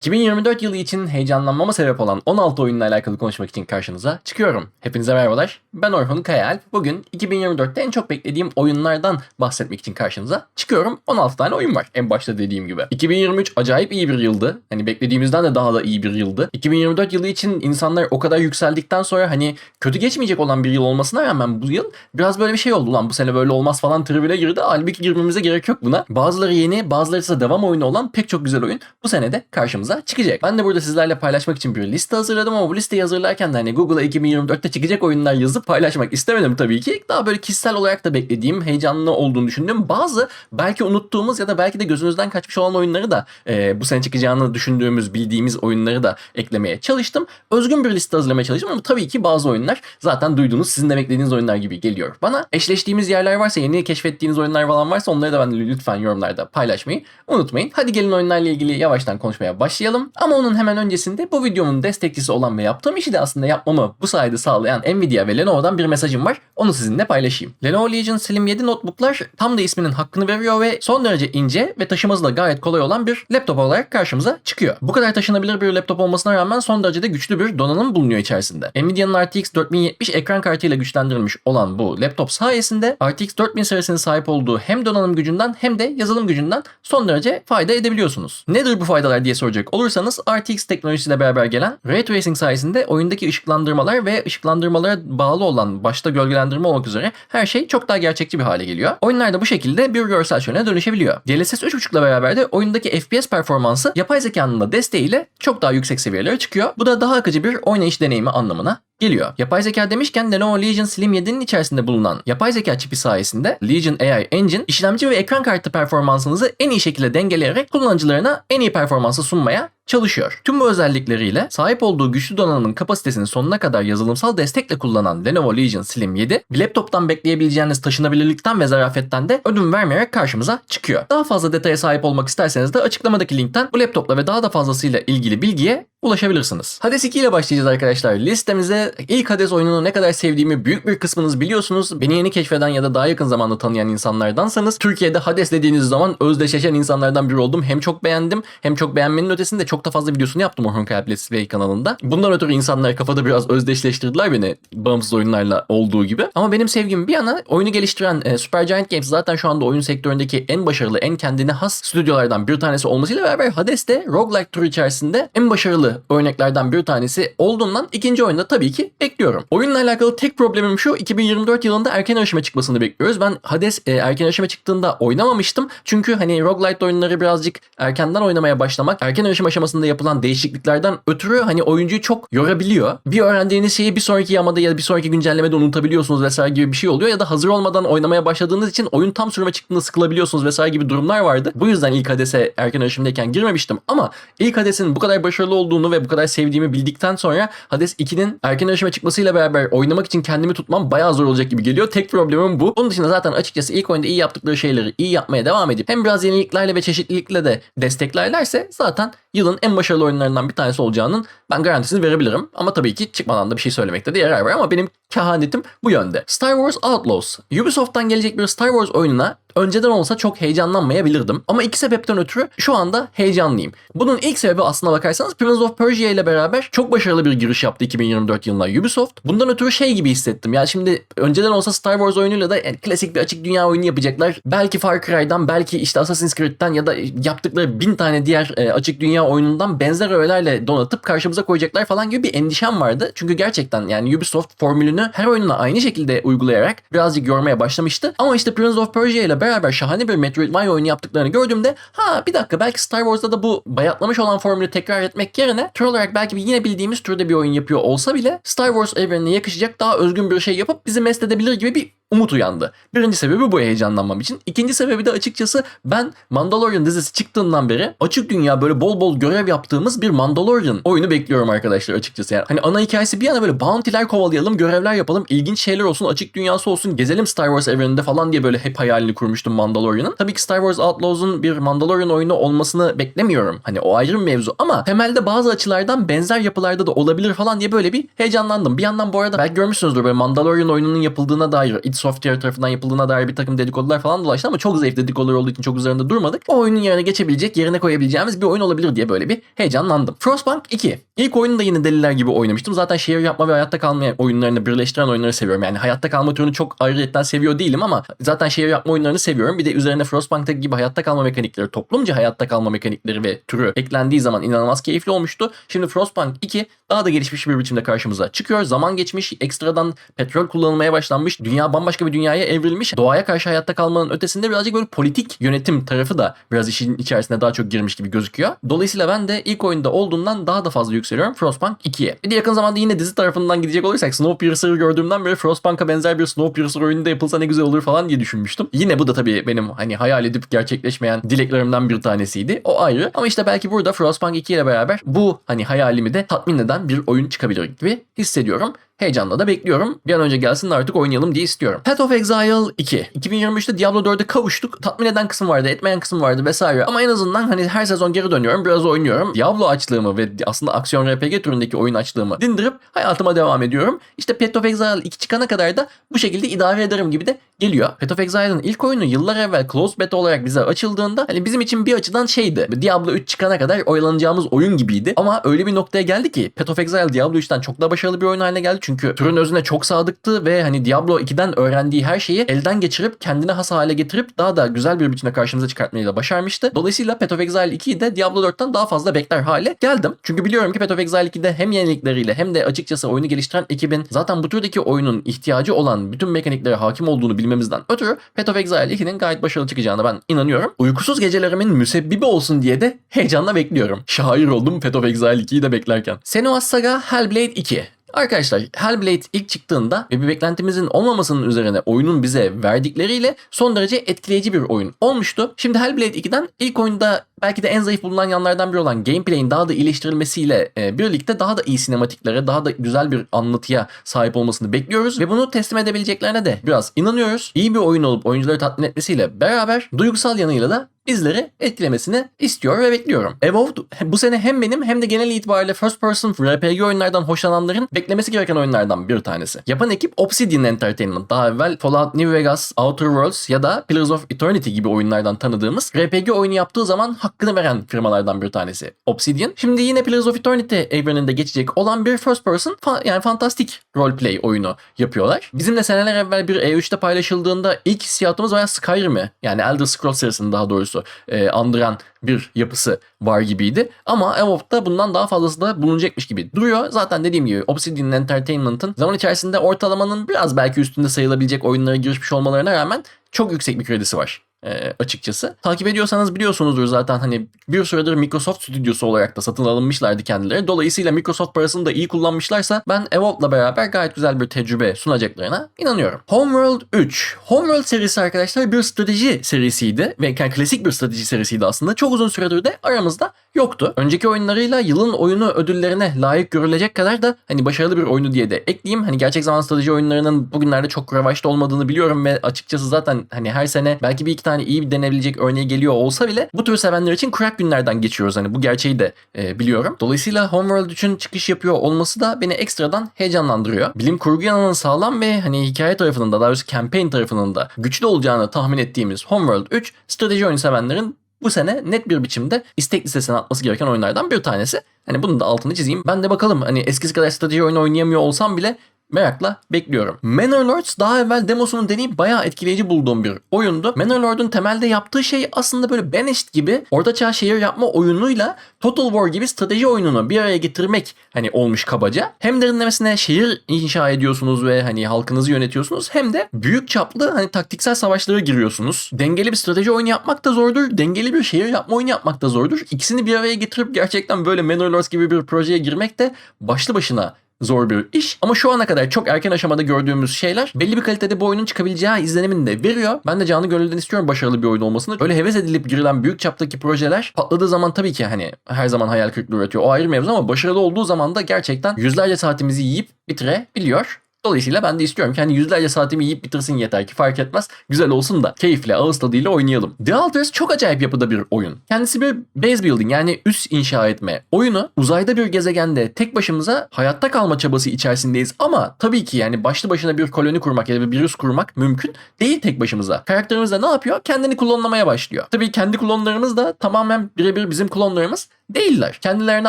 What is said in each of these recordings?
2024 yılı için heyecanlanmama sebep olan 16 oyunla alakalı konuşmak için karşınıza çıkıyorum. Hepinize merhabalar. Ben Orhun Kayaalp. Bugün 2024'te en çok beklediğim oyunlardan bahsetmek için karşınıza çıkıyorum. 16 tane oyun var en başta dediğim gibi. 2023 acayip iyi bir yıldı. Hani beklediğimizden de daha da iyi bir yıldı. 2024 yılı için insanlar o kadar yükseldikten sonra hani kötü geçmeyecek olan bir yıl olmasına rağmen bu yıl biraz böyle bir şey oldu lan bu sene böyle olmaz falan tribüne girdi. Halbuki girmemize gerek yok buna. Bazıları yeni bazıları ise devam oyunu olan pek çok güzel oyun bu senede karşımıza çıkacak. Ben de burada sizlerle paylaşmak için bir liste hazırladım ama bu listeyi hazırlarken de hani Google'a 2024'te çıkacak oyunlar yazıp paylaşmak istemedim tabii ki. Daha böyle kişisel olarak da beklediğim, heyecanlı olduğunu düşündüğüm bazı belki unuttuğumuz ya da belki de gözünüzden kaçmış olan oyunları da e, bu sene çıkacağını düşündüğümüz, bildiğimiz oyunları da eklemeye çalıştım. Özgün bir liste hazırlamaya çalıştım ama tabii ki bazı oyunlar zaten duyduğunuz, sizin de beklediğiniz oyunlar gibi geliyor bana. Eşleştiğimiz yerler varsa, yeni keşfettiğiniz oyunlar falan varsa onları da ben lütfen yorumlarda paylaşmayı unutmayın. Hadi gelin oyunlarla ilgili yavaştan konuşmaya başlayalım. Ama onun hemen öncesinde bu videomun destekçisi olan ve yaptığım işi de aslında yapmamı bu sayede sağlayan Nvidia ve Lenovo'dan bir mesajım var. Onu sizinle paylaşayım. Lenovo Legion Slim 7 notebooklar tam da isminin hakkını veriyor ve son derece ince ve taşıması da gayet kolay olan bir laptop olarak karşımıza çıkıyor. Bu kadar taşınabilir bir laptop olmasına rağmen son derece de güçlü bir donanım bulunuyor içerisinde. Nvidia'nın RTX 4070 ekran kartıyla güçlendirilmiş olan bu laptop sayesinde RTX 4000 serisinin sahip olduğu hem donanım gücünden hem de yazılım gücünden son derece fayda edebiliyorsunuz. Nedir bu faydalar diye soracak olursanız RTX teknolojisiyle beraber gelen Ray Tracing sayesinde oyundaki ışıklandırmalar ve ışıklandırmalara bağlı olan başta gölgelendirme olmak üzere her şey çok daha gerçekçi bir hale geliyor. Oyunlar da bu şekilde bir görsel şöline dönüşebiliyor. DLSS 3.5 ile beraber de oyundaki FPS performansı yapay zekanın da desteğiyle çok daha yüksek seviyelere çıkıyor. Bu da daha akıcı bir oynayış deneyimi anlamına geliyor. Yapay zeka demişken Lenovo Legion Slim 7'nin içerisinde bulunan yapay zeka çipi sayesinde Legion AI Engine işlemci ve ekran kartı performansınızı en iyi şekilde dengeleyerek kullanıcılarına en iyi performansı sunmaya çalışıyor. Tüm bu özellikleriyle sahip olduğu güçlü donanımın kapasitesini sonuna kadar yazılımsal destekle kullanan Lenovo Legion Slim 7, bir laptoptan bekleyebileceğiniz taşınabilirlikten ve zarafetten de ödün vermeyerek karşımıza çıkıyor. Daha fazla detaya sahip olmak isterseniz de açıklamadaki linkten bu laptopla ve daha da fazlasıyla ilgili bilgiye ulaşabilirsiniz. Hades 2 ile başlayacağız arkadaşlar. Listemize ilk Hades oyununu ne kadar sevdiğimi büyük bir kısmınız biliyorsunuz. Beni yeni keşfeden ya da daha yakın zamanda tanıyan insanlardansanız Türkiye'de Hades dediğiniz zaman özdeşleşen insanlardan biri oldum. Hem çok beğendim hem çok beğenmenin ötesinde çok da fazla videosunu yaptım Orhun Kalp Let's Play kanalında. Bundan ötürü insanlar kafada biraz özdeşleştirdiler beni bağımsız oyunlarla olduğu gibi. Ama benim sevgim bir yana oyunu geliştiren e, Supergiant Games zaten şu anda oyun sektöründeki en başarılı, en kendine has stüdyolardan bir tanesi olmasıyla beraber Hades de roguelike türü içerisinde en başarılı örneklerden bir tanesi olduğundan ikinci oyunda tabii ki bekliyorum. Oyunla alakalı tek problemim şu 2024 yılında erken erişime çıkmasını bekliyoruz. Ben Hades e, erken erişime çıktığında oynamamıştım. Çünkü hani roguelite oyunları birazcık erkenden oynamaya başlamak erken erişim aşamasında yapılan değişikliklerden ötürü hani oyuncuyu çok yorabiliyor. Bir öğrendiğiniz şeyi bir sonraki yamada ya da bir sonraki güncellemede unutabiliyorsunuz vesaire gibi bir şey oluyor ya da hazır olmadan oynamaya başladığınız için oyun tam sürüme çıktığında sıkılabiliyorsunuz vesaire gibi durumlar vardı. Bu yüzden ilk Hades'e erken erişimdeyken girmemiştim ama ilk Hades'in bu kadar başarılı olduğunu ve bu kadar sevdiğimi bildikten sonra Hades 2'nin erken erişime çıkmasıyla beraber oynamak için kendimi tutmam bayağı zor olacak gibi geliyor. Tek problemim bu. Onun dışında zaten açıkçası ilk oyunda iyi yaptıkları şeyleri iyi yapmaya devam edip hem biraz yeniliklerle ve çeşitlilikle de desteklerlerse zaten yılın en başarılı oyunlarından bir tanesi olacağının ben garantisini verebilirim. Ama tabii ki çıkmadan da bir şey söylemekte de yarar var ama benim kehanetim bu yönde. Star Wars Outlaws. Ubisoft'tan gelecek bir Star Wars oyununa önceden olsa çok heyecanlanmayabilirdim. Ama iki sebepten ötürü şu anda heyecanlıyım. Bunun ilk sebebi aslına bakarsanız Prince of Persia ile beraber çok başarılı bir giriş yaptı 2024 yılında Ubisoft. Bundan ötürü şey gibi hissettim. Yani şimdi önceden olsa Star Wars oyunuyla da yani klasik bir açık dünya oyunu yapacaklar. Belki Far Cry'dan belki işte Assassin's Creed'den ya da yaptıkları bin tane diğer e, açık dünya oyunundan benzer öğelerle donatıp karşımıza koyacaklar falan gibi bir endişem vardı. Çünkü gerçekten yani Ubisoft formülünü her oyununa aynı şekilde uygulayarak birazcık yormaya başlamıştı. Ama işte Prince of Persia ile beraber şahane bir Metroidvania oyunu yaptıklarını gördüğümde ha bir dakika belki Star Wars'da da bu bayatlamış olan formülü tekrar etmek yerine tür olarak belki yine bildiğimiz türde bir oyun yapıyor olsa bile Star Wars evrenine yakışacak daha özgün bir şey yapıp bizi mest edebilir gibi bir umut uyandı. Birinci sebebi bu heyecanlanmam için. İkinci sebebi de açıkçası ben Mandalorian dizisi çıktığından beri açık dünya böyle bol bol görev yaptığımız bir Mandalorian oyunu bekliyorum arkadaşlar açıkçası. Yani hani ana hikayesi bir yana böyle bounty'ler kovalayalım, görevler yapalım, ilginç şeyler olsun, açık dünyası olsun, gezelim Star Wars evreninde falan diye böyle hep hayalini kurmuştum Mandalorian'ın. Tabii ki Star Wars Outlaws'un bir Mandalorian oyunu olmasını beklemiyorum. Hani o ayrı bir mevzu ama temelde bazı açılardan benzer yapılarda da olabilir falan diye böyle bir heyecanlandım. Bir yandan bu arada belki görmüşsünüzdür böyle Mandalorian oyununun yapıldığına dair It Software tarafından yapıldığına dair bir takım dedikodular falan dolaştı ama çok zayıf dedikodular olduğu için çok üzerinde durmadık. O oyunun yerine geçebilecek, yerine koyabileceğimiz bir oyun olabilir diye böyle bir heyecanlandım. Frostpunk 2. İlk oyunu da yine deliler gibi oynamıştım. Zaten şehir yapma ve hayatta kalma oyunlarını birleştiren oyunları seviyorum. Yani hayatta kalma türünü çok ayrıyetten seviyor değilim ama zaten şehir yapma oyunlarını seviyorum. Bir de üzerine Frostpunk'taki gibi hayatta kalma mekanikleri, toplumca hayatta kalma mekanikleri ve türü eklendiği zaman inanılmaz keyifli olmuştu. Şimdi Frostpunk 2 daha da gelişmiş bir biçimde karşımıza çıkıyor. Zaman geçmiş, ekstradan petrol kullanılmaya başlanmış, dünya bambaşka bir dünyaya evrilmiş. Doğaya karşı hayatta kalmanın ötesinde birazcık böyle politik yönetim tarafı da biraz işin içerisine daha çok girmiş gibi gözüküyor. Dolayısıyla ben de ilk oyunda olduğundan daha da fazla yükseliyorum Frostpunk 2'ye. Bir de yakın zamanda yine dizi tarafından gidecek olursak Snowpiercer'ı gördüğümden beri Frostpunk'a benzer bir Snowpiercer oyunu da yapılsa ne güzel olur falan diye düşünmüştüm. Yine bu da tabii benim hani hayal edip gerçekleşmeyen dileklerimden bir tanesiydi. O ayrı. Ama işte belki burada Frostpunk 2 ile beraber bu hani hayalimi de tatmin eden bir oyun çıkabilir gibi hissediyorum. Heyecanla da bekliyorum. Bir an önce gelsin artık oynayalım diye istiyorum. Path of Exile 2. 2023'te Diablo 4'e kavuştuk. Tatmin eden kısım vardı, etmeyen kısım vardı vesaire. Ama en azından hani her sezon geri dönüyorum, biraz oynuyorum. Diablo açlığımı ve aslında aksiyon RPG türündeki oyun açlığımı dindirip hayatıma devam ediyorum. İşte Path of Exile 2 çıkana kadar da bu şekilde idare ederim gibi de geliyor. Path of Exile'ın ilk oyunu yıllar evvel closed beta olarak bize açıldığında hani bizim için bir açıdan şeydi. Diablo 3 çıkana kadar oyalanacağımız oyun gibiydi. Ama öyle bir noktaya geldi ki Path of Exile Diablo 3'ten çok daha başarılı bir oyun haline geldi. Çünkü türün özüne çok sadıktı ve hani Diablo 2'den öğrendiği her şeyi elden geçirip kendine has hale getirip daha da güzel bir biçimde karşımıza çıkartmayı da başarmıştı. Dolayısıyla Path of Exile 2'yi de Diablo 4'ten daha fazla bekler hale geldim. Çünkü biliyorum ki Path of Exile 2'de hem yenilikleriyle hem de açıkçası oyunu geliştiren ekibin zaten bu türdeki oyunun ihtiyacı olan bütün mekaniklere hakim olduğunu bilmemizden ötürü Path of Exile 2'nin gayet başarılı çıkacağına ben inanıyorum. Uykusuz gecelerimin müsebbibi olsun diye de heyecanla bekliyorum. Şair oldum Path of Exile 2'yi de beklerken. Senua's Saga Hellblade 2. Arkadaşlar Hellblade ilk çıktığında ve bir beklentimizin olmamasının üzerine oyunun bize verdikleriyle son derece etkileyici bir oyun olmuştu. Şimdi Hellblade 2'den ilk oyunda belki de en zayıf bulunan yanlardan biri olan gameplay'in daha da iyileştirilmesiyle e, birlikte daha da iyi sinematiklere, daha da güzel bir anlatıya sahip olmasını bekliyoruz ve bunu teslim edebileceklerine de biraz inanıyoruz. İyi bir oyun olup oyuncuları tatmin etmesiyle beraber duygusal yanıyla da bizleri etkilemesini istiyor ve bekliyorum. Evolved bu sene hem benim hem de genel itibariyle first person RPG oyunlardan hoşlananların beklemesi gereken oyunlardan bir tanesi. Yapan ekip Obsidian Entertainment. Daha evvel Fallout New Vegas, Outer Worlds ya da Pillars of Eternity gibi oyunlardan tanıdığımız RPG oyunu yaptığı zaman hakkını veren firmalardan bir tanesi Obsidian. Şimdi yine Pillars of Eternity evreninde geçecek olan bir first person fa- yani fantastik roleplay oyunu yapıyorlar. Bizimle seneler evvel bir E3'te paylaşıldığında ilk hissiyatımız bayağı Skyrim'i yani Elder Scrolls serisinin daha doğrusu e, andıran bir yapısı var gibiydi. Ama Evolved'da bundan daha fazlası da bulunacakmış gibi duruyor. Zaten dediğim gibi Obsidian Entertainment'ın zaman içerisinde ortalamanın biraz belki üstünde sayılabilecek oyunlara girişmiş olmalarına rağmen çok yüksek bir kredisi var e, açıkçası. Takip ediyorsanız biliyorsunuzdur zaten hani bir süredir Microsoft stüdyosu olarak da satın alınmışlardı kendileri. Dolayısıyla Microsoft parasını da iyi kullanmışlarsa ben Evolved'la beraber gayet güzel bir tecrübe sunacaklarına inanıyorum. Homeworld 3. Homeworld serisi arkadaşlar bir strateji serisiydi ve yani klasik bir strateji serisiydi aslında. Çok uzun süredir de aramızda yoktu. Önceki oyunlarıyla yılın oyunu ödüllerine layık görülecek kadar da hani başarılı bir oyunu diye de ekleyeyim. Hani gerçek zaman strateji oyunlarının bugünlerde çok revaçta olmadığını biliyorum ve açıkçası zaten hani her sene belki bir iki tane iyi bir denebilecek örneği geliyor olsa bile bu tür sevenler için kurak günlerden geçiyoruz. Hani bu gerçeği de e, biliyorum. Dolayısıyla Homeworld 3'ün çıkış yapıyor olması da beni ekstradan heyecanlandırıyor. Bilim kurgu yanının sağlam ve hani hikaye tarafının da daha doğrusu campaign tarafının da güçlü olacağını tahmin ettiğimiz Homeworld 3 strateji oyun sevenlerin bu sene net bir biçimde istek listesine atması gereken oyunlardan bir tanesi. Hani bunun da altını çizeyim. Ben de bakalım hani eskisi kadar strateji oyunu oynayamıyor olsam bile merakla bekliyorum. Manor Lords daha evvel demosunu deneyip bayağı etkileyici bulduğum bir oyundu. Manor Lord'un temelde yaptığı şey aslında böyle Banished gibi ortaçağ şehir yapma oyunuyla Total War gibi strateji oyununu bir araya getirmek hani olmuş kabaca. Hem derinlemesine şehir inşa ediyorsunuz ve hani halkınızı yönetiyorsunuz hem de büyük çaplı hani taktiksel savaşlara giriyorsunuz. Dengeli bir strateji oyunu yapmak da zordur. Dengeli bir şehir yapma oyunu yapmak da zordur. İkisini bir araya getirip gerçekten böyle Manor Lords gibi bir projeye girmek de başlı başına zor bir iş. Ama şu ana kadar çok erken aşamada gördüğümüz şeyler belli bir kalitede bu oyunun çıkabileceği izlenimini de veriyor. Ben de canı gönülden istiyorum başarılı bir oyun olmasını. Öyle heves edilip girilen büyük çaptaki projeler patladığı zaman tabii ki hani her zaman hayal kırıklığı üretiyor. O ayrı mevzu ama başarılı olduğu zaman da gerçekten yüzlerce saatimizi yiyip bitirebiliyor. Dolayısıyla ben de istiyorum ki hani yüzlerce saatimi yiyip bitirsin yeter ki fark etmez. Güzel olsun da keyifle, ağız tadıyla oynayalım. The Alters çok acayip yapıda bir oyun. Kendisi bir base building yani üs inşa etme oyunu. Uzayda bir gezegende tek başımıza hayatta kalma çabası içerisindeyiz ama tabii ki yani başlı başına bir koloni kurmak ya da bir virüs kurmak mümkün değil tek başımıza. Karakterimiz de ne yapıyor? Kendini klonlamaya başlıyor. Tabii kendi klonlarımız da tamamen birebir bizim klonlarımız değiller. Kendilerine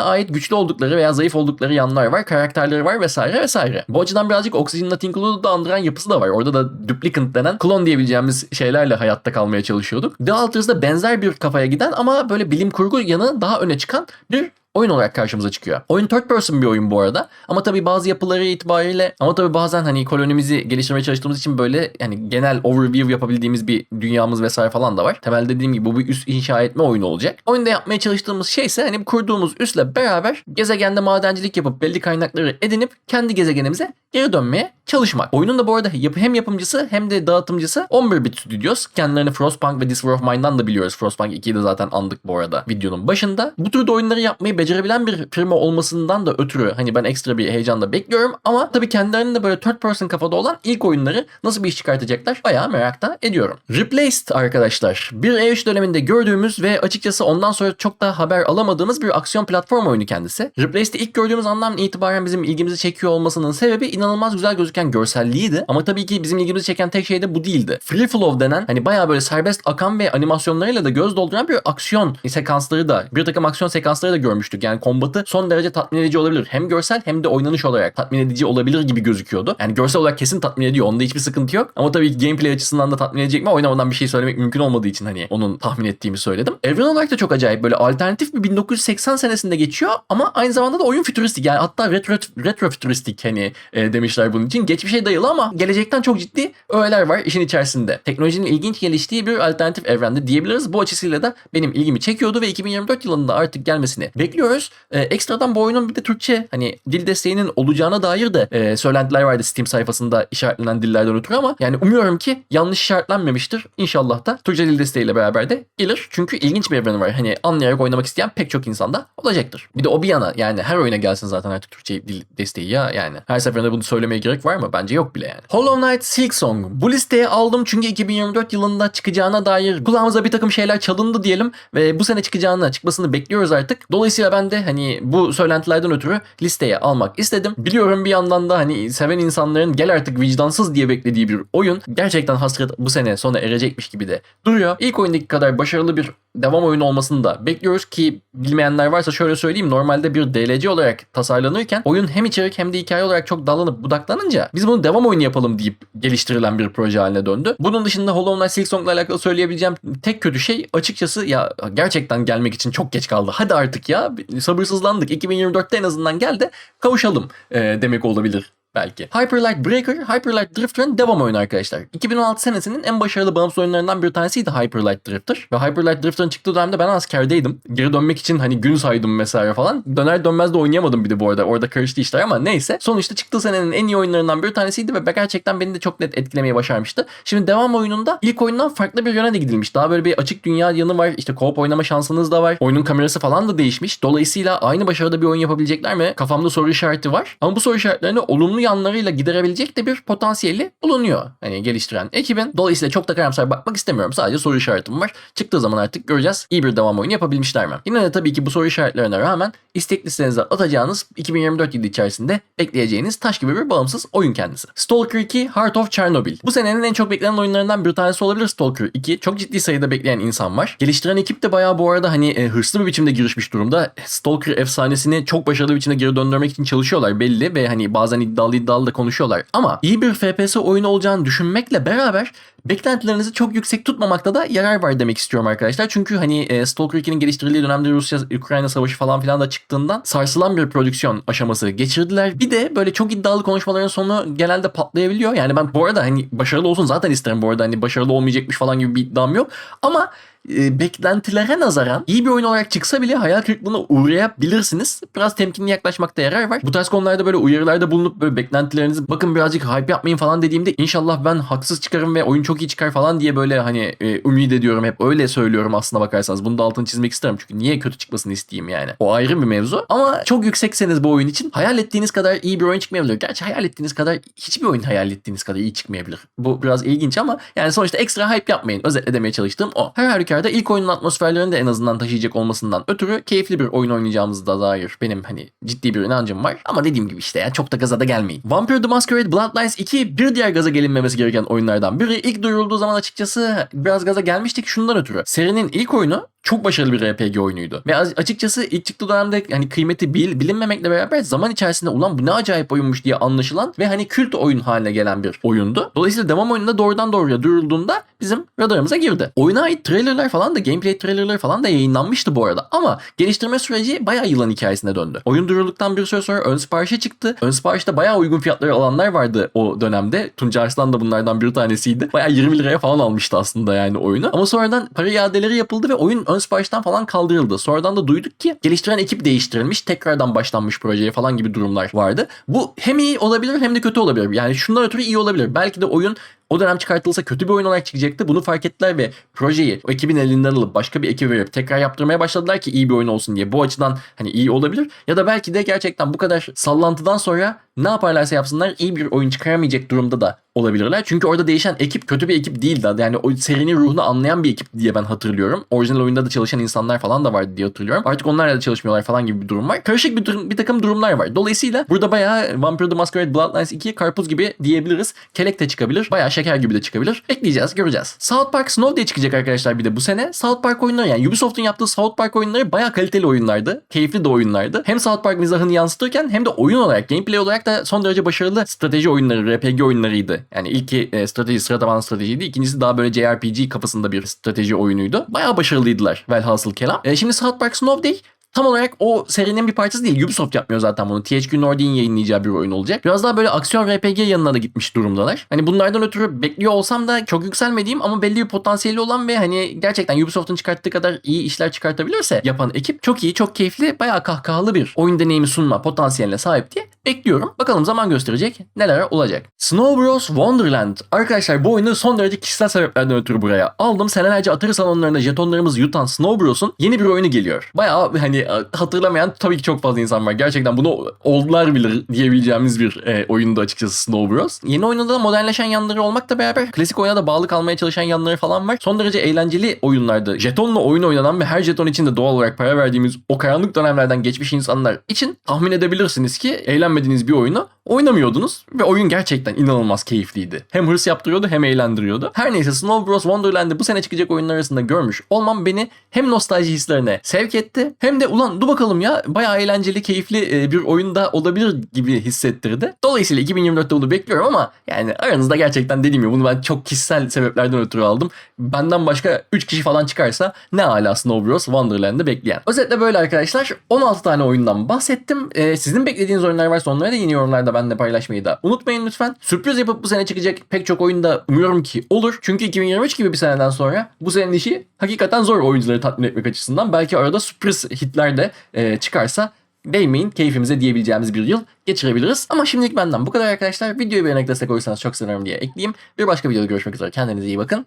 ait güçlü oldukları veya zayıf oldukları yanlar var, karakterleri var vesaire vesaire. Bu açıdan birazcık Oxygen Not Included'ı da andıran yapısı da var. Orada da duplicant denen klon diyebileceğimiz şeylerle hayatta kalmaya çalışıyorduk. The Alters'da benzer bir kafaya giden ama böyle bilim kurgu yanı daha öne çıkan bir oyun olarak karşımıza çıkıyor. Oyun third person bir oyun bu arada. Ama tabii bazı yapıları itibariyle ama tabii bazen hani kolonimizi geliştirmeye çalıştığımız için böyle yani genel overview yapabildiğimiz bir dünyamız vesaire falan da var. Temelde dediğim gibi bu bir üst inşa etme oyunu olacak. Oyunda yapmaya çalıştığımız şey ise hani kurduğumuz üsle beraber gezegende madencilik yapıp belli kaynakları edinip kendi gezegenimize geri dönmeye çalışmak. Oyunun da bu arada yapı, hem yapımcısı hem de dağıtımcısı 11 Bit Studios. Kendilerini Frostpunk ve This War of Mine'dan da biliyoruz. Frostpunk 2'yi de zaten andık bu arada videonun başında. Bu türde oyunları yapmayı becerebilen bir firma olmasından da ötürü hani ben ekstra bir heyecanla bekliyorum ama tabii kendilerinin de böyle third person kafada olan ilk oyunları nasıl bir iş çıkartacaklar bayağı merakta ediyorum. Replaced arkadaşlar. Bir E3 döneminde gördüğümüz ve açıkçası ondan sonra çok da haber alamadığımız bir aksiyon platform oyunu kendisi. Replaced'i ilk gördüğümüz andan itibaren bizim ilgimizi çekiyor olmasının sebebi inanılmaz güzel gözüken görselliydi. Ama tabii ki bizim ilgimizi çeken tek şey de bu değildi. Free Flow denen hani bayağı böyle serbest akan ve animasyonlarıyla da göz dolduran bir aksiyon sekansları da bir takım aksiyon sekansları da görmüştük. Yani kombatı son derece tatmin edici olabilir. Hem görsel hem de oynanış olarak tatmin edici olabilir gibi gözüküyordu. Yani görsel olarak kesin tatmin ediyor. Onda hiçbir sıkıntı yok. Ama tabii ki gameplay açısından da tatmin edecek mi? Oynamadan bir şey söylemek mümkün olmadığı için hani onun tahmin ettiğimi söyledim. Evren olarak da çok acayip. Böyle alternatif bir 1980 senesinde geçiyor ama aynı zamanda da oyun fütüristik. Yani hatta retro, retro fütüristik hani e, demişler bunun için. Geçmişe dayalı ama gelecekten çok ciddi öğeler var işin içerisinde. Teknolojinin ilginç geliştiği bir alternatif evrende diyebiliriz. Bu açısıyla da benim ilgimi çekiyordu ve 2024 yılında artık gelmesini bekliyoruz. E, ekstradan bu oyunun bir de Türkçe hani dil desteğinin olacağına dair de e, söylentiler vardı Steam sayfasında işaretlenen dillerden ötürü ama yani umuyorum ki yanlış işaretlenmemiştir. İnşallah da Türkçe dil desteğiyle beraber de gelir. Çünkü ilginç bir evreni var. Hani anlayarak oynamak isteyen pek çok insanda olacaktır. Bir de o bir yana yani her oyuna gelsin zaten artık Türkçe dil desteği ya yani. Her seferinde bunu söylemeye gerek var mı? Bence yok bile yani. Hollow Knight Silk Song. Bu listeye aldım çünkü 2024 yılında çıkacağına dair kulağımıza bir takım şeyler çalındı diyelim ve bu sene çıkacağını, çıkmasını bekliyoruz artık. Dolayısıyla ben de hani bu söylentilerden ötürü listeye almak istedim. Biliyorum bir yandan da hani seven insanların gel artık vicdansız diye beklediği bir oyun. Gerçekten hasret bu sene sona erecekmiş gibi de duruyor. İlk oyundaki kadar başarılı bir devam oyunu olmasını da bekliyoruz ki bilmeyenler varsa şöyle söyleyeyim. Normalde bir DLC olarak tasarlanırken oyun hem içerik hem de hikaye olarak çok dallanıp budaklanınca biz bunu devam oyunu yapalım deyip geliştirilen bir proje haline döndü. Bunun dışında Hollow Knight Silk Song'la alakalı söyleyebileceğim tek kötü şey açıkçası ya gerçekten gelmek için çok geç kaldı. Hadi artık ya sabırsızlandık. 2024'te en azından gel de kavuşalım e, demek olabilir belki. Hyperlight Breaker, Hyperlight Drifter'ın devam oyunu arkadaşlar. 2016 senesinin en başarılı bağımsız oyunlarından bir tanesiydi Hyperlight Drifter. Ve Hyperlight Drifter'ın çıktığı dönemde ben askerdeydim. Geri dönmek için hani gün saydım vesaire falan. Döner dönmez de oynayamadım bir de bu arada. Orada karıştı işler ama neyse. Sonuçta çıktığı senenin en iyi oyunlarından bir tanesiydi ve gerçekten beni de çok net etkilemeyi başarmıştı. Şimdi devam oyununda ilk oyundan farklı bir yöne de gidilmiş. Daha böyle bir açık dünya yanı var. İşte co-op oynama şansınız da var. Oyunun kamerası falan da değişmiş. Dolayısıyla aynı başarıda bir oyun yapabilecekler mi? Kafamda soru işareti var. Ama bu soru işaretlerini olumlu yanlarıyla giderebilecek de bir potansiyeli bulunuyor. Hani geliştiren ekibin. Dolayısıyla çok da karamsar bakmak istemiyorum. Sadece soru işaretim var. Çıktığı zaman artık göreceğiz. İyi bir devam oyunu yapabilmişler mi? Yine de tabii ki bu soru işaretlerine rağmen istek listenize atacağınız 2024 yılı içerisinde bekleyeceğiniz taş gibi bir bağımsız oyun kendisi. Stalker 2 Heart of Chernobyl. Bu senenin en çok beklenen oyunlarından bir tanesi olabilir Stalker 2. Çok ciddi sayıda bekleyen insan var. Geliştiren ekip de bayağı bu arada hani e, hırslı bir biçimde girişmiş durumda. Stalker efsanesini çok başarılı bir biçimde geri döndürmek için çalışıyorlar belli ve hani bazen iddialı iddialı da konuşuyorlar. Ama iyi bir FPS oyunu olacağını düşünmekle beraber beklentilerinizi çok yüksek tutmamakta da yarar var demek istiyorum arkadaşlar. Çünkü hani e, Stalker 2'nin geliştirildiği dönemde Rusya-Ukrayna savaşı falan filan da çıktığından sarsılan bir prodüksiyon aşaması geçirdiler. Bir de böyle çok iddialı konuşmaların sonu genelde patlayabiliyor. Yani ben bu arada hani başarılı olsun zaten isterim bu arada hani başarılı olmayacakmış falan gibi bir iddiam yok. Ama e, beklentilere nazaran iyi bir oyun olarak çıksa bile hayal kırıklığına uğrayabilirsiniz. Biraz temkinli yaklaşmakta yarar var. Bu tarz konularda böyle uyarılarda bulunup böyle beklentilerinizi bakın birazcık hype yapmayın falan dediğimde inşallah ben haksız çıkarım ve oyun çok iyi çıkar falan diye böyle hani e, ümit ediyorum. Hep öyle söylüyorum aslına bakarsanız. Bunu da altını çizmek isterim. Çünkü niye kötü çıkmasını isteyeyim yani. O ayrı bir mevzu. Ama çok yüksekseniz bu oyun için hayal ettiğiniz kadar iyi bir oyun çıkmayabilir. Gerçi hayal ettiğiniz kadar hiçbir oyun hayal ettiğiniz kadar iyi çıkmayabilir. Bu biraz ilginç ama yani sonuçta ekstra hype yapmayın. Özetle demeye çalıştığım o. Her halükarda ilk oyunun atmosferlerini de en azından taşıyacak olmasından ötürü keyifli bir oyun oynayacağımızda dair benim hani ciddi bir inancım var. Ama dediğim gibi işte ya çok da gaza da gelmeyin. Vampire the Masquerade Bloodlines 2 bir diğer gaza gelinmemesi gereken oyunlardan biri. İlk duyurulduğu zaman açıkçası biraz gaza gelmiştik şundan ötürü. Serinin ilk oyunu çok başarılı bir RPG oyunuydu. Ve açıkçası ilk çıktığı dönemde hani kıymeti bil, bilinmemekle beraber zaman içerisinde ulan bu ne acayip oyunmuş diye anlaşılan ve hani kült oyun haline gelen bir oyundu. Dolayısıyla devam oyununda doğrudan doğruya duyurulduğunda bizim radarımıza girdi. Oyuna ait trailerlar falan da gameplay trailerları falan da yayınlanmıştı bu arada. Ama geliştirme süreci bayağı yılan hikayesine döndü. Oyun duyurulduktan bir süre sonra ön siparişe çıktı. Ön siparişte bayağı uygun fiyatları alanlar vardı o dönemde. Tunca Arslan da bunlardan bir tanesiydi. Bayağı 20 liraya falan almıştı aslında yani oyunu. Ama sonradan para iadeleri yapıldı ve oyun ön siparişten falan kaldırıldı. Sonradan da duyduk ki geliştiren ekip değiştirilmiş. Tekrardan başlanmış projeye falan gibi durumlar vardı. Bu hem iyi olabilir hem de kötü olabilir. Yani şundan ötürü iyi olabilir. Belki de oyun o dönem çıkartılsa kötü bir oyun olarak çıkacaktı. Bunu fark ettiler ve projeyi o ekibin elinden alıp başka bir ekibe verip tekrar yaptırmaya başladılar ki iyi bir oyun olsun diye. Bu açıdan hani iyi olabilir. Ya da belki de gerçekten bu kadar sallantıdan sonra ne yaparlarsa yapsınlar iyi bir oyun çıkaramayacak durumda da olabilirler. Çünkü orada değişen ekip kötü bir ekip değildi. Yani o serinin ruhunu anlayan bir ekip diye ben hatırlıyorum. Orijinal oyunda da çalışan insanlar falan da vardı diye hatırlıyorum. Artık onlarla da çalışmıyorlar falan gibi bir durum var. Karışık bir, durum, bir takım durumlar var. Dolayısıyla burada bayağı Vampire the Masquerade Bloodlines 2 karpuz gibi diyebiliriz. Kelek de çıkabilir. Bayağı şeker gibi de çıkabilir. Bekleyeceğiz, göreceğiz. South Park Snow Day çıkacak arkadaşlar bir de bu sene. South Park oyunları yani Ubisoft'un yaptığı South Park oyunları bayağı kaliteli oyunlardı. Keyifli de oyunlardı. Hem South Park mizahını yansıtırken hem de oyun olarak, gameplay olarak da son derece başarılı strateji oyunları, RPG oyunlarıydı. Yani ilki e, strateji sıra tabanlı stratejiydi. İkincisi daha böyle JRPG kafasında bir strateji oyunuydu. Bayağı başarılıydılar velhasıl kelam. E, şimdi South Park Snow Day tam olarak o serinin bir parçası değil. Ubisoft yapmıyor zaten bunu. THQ Nordique'in yayınlayacağı bir oyun olacak. Biraz daha böyle aksiyon RPG yanına da gitmiş durumdalar. Hani bunlardan ötürü bekliyor olsam da çok yükselmediğim ama belli bir potansiyeli olan ve hani gerçekten Ubisoft'un çıkarttığı kadar iyi işler çıkartabilirse yapan ekip çok iyi, çok keyifli, bayağı kahkahalı bir oyun deneyimi sunma potansiyeline sahip diye bekliyorum. Bakalım zaman gösterecek neler olacak. Snow Bros. Wonderland. Arkadaşlar bu oyunu son derece kişisel sebeplerden ötürü buraya aldım. Senelerce Atari salonlarında jetonlarımızı yutan Snow Bros'un yeni bir oyunu geliyor. Bayağı hani hatırlamayan tabii ki çok fazla insan var. Gerçekten bunu oldular bilir diyebileceğimiz bir e, oyundu açıkçası Snow Bros. Yeni oyunda da modernleşen yanları olmakla beraber klasik oyuna da bağlı kalmaya çalışan yanları falan var. Son derece eğlenceli oyunlardı. Jetonla oyun oynanan ve her jeton için de doğal olarak para verdiğimiz o karanlık dönemlerden geçmiş insanlar için tahmin edebilirsiniz ki eğlenmediğiniz bir oyunu oynamıyordunuz ve oyun gerçekten inanılmaz keyifliydi. Hem hırs yaptırıyordu hem eğlendiriyordu. Her neyse Snow Bros. Wonderland'ı bu sene çıkacak oyunlar arasında görmüş olmam beni hem nostalji hislerine sevk etti hem de ulan dur bakalım ya bayağı eğlenceli keyifli e, bir oyunda olabilir gibi hissettirdi. Dolayısıyla 2024'te bunu bekliyorum ama yani aranızda gerçekten dediğim gibi bunu ben çok kişisel sebeplerden ötürü aldım. Benden başka 3 kişi falan çıkarsa ne ala Snow Bros. Wonderland'ı bekleyen. Özetle böyle arkadaşlar 16 tane oyundan bahsettim. E, sizin beklediğiniz oyunlar varsa onları da yeni yorumlarda benimle paylaşmayı da unutmayın lütfen. Sürpriz yapıp bu sene çıkacak pek çok oyunda umuyorum ki olur. Çünkü 2023 gibi bir seneden sonra bu senenin işi hakikaten zor oyuncuları tatmin etmek açısından. Belki arada sürpriz hitler de e, çıkarsa değmeyin keyfimize diyebileceğimiz bir yıl geçirebiliriz. Ama şimdilik benden bu kadar arkadaşlar. Videoyu beğenerek destek olursanız çok sevinirim diye ekleyeyim. Bir başka videoda görüşmek üzere. Kendinize iyi bakın.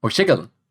Hoşçakalın.